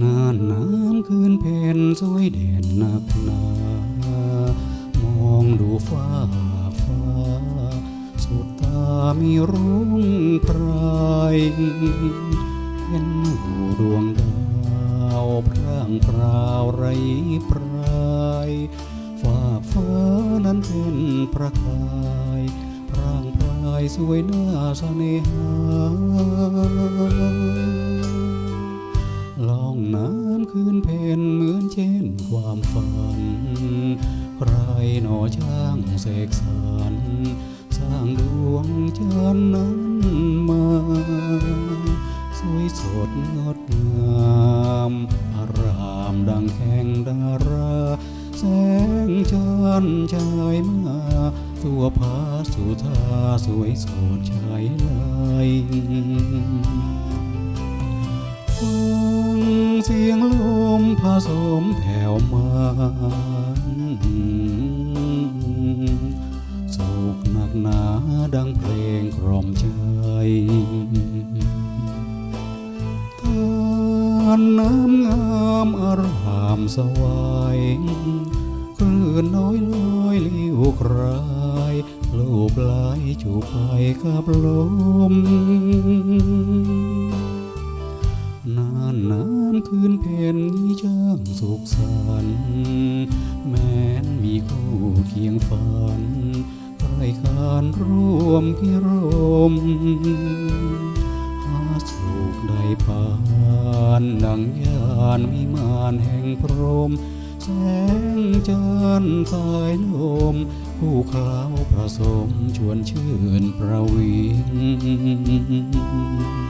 นานน้ำคืนเพนสวยเด่นนักหนา มองดูฟ้าฟ้า สุดตามีรุ่งไพรายเห็นหูดวงดาวพร่างพราวไรปลายฟ้าฟ้านั้นเป็นประกายพร่างพรายสวยน่าเสน่หา ล่องน้ำคืนเพนเหมือนเช่นความฝัน ใครหนอช่างเสกสรรสร้างดวงจันทร์นั้นมา สวยสดงดงามอารามดังแข่งดารา แสงจันทร์ชายมาตัวพาสุธาสวยสดชายไหล สมแผ่วมันสุขหนักหนาดังเพลงกล่อมใจทานน้ำงามอารามสวายคลื่นน้อยลอยลิ้วครายลูบไหลจูบไปกับลมานน้ำคืนเพนนี้ช่างสุขสันต์แม้นมีคู่เคียงฝันใครคานร่วมพิรมหาสุขได้ผ่านดังยานวิมานแห่งพรม แสงจันทร์สายลมคู่คราวผสมชวนชื่นประวิง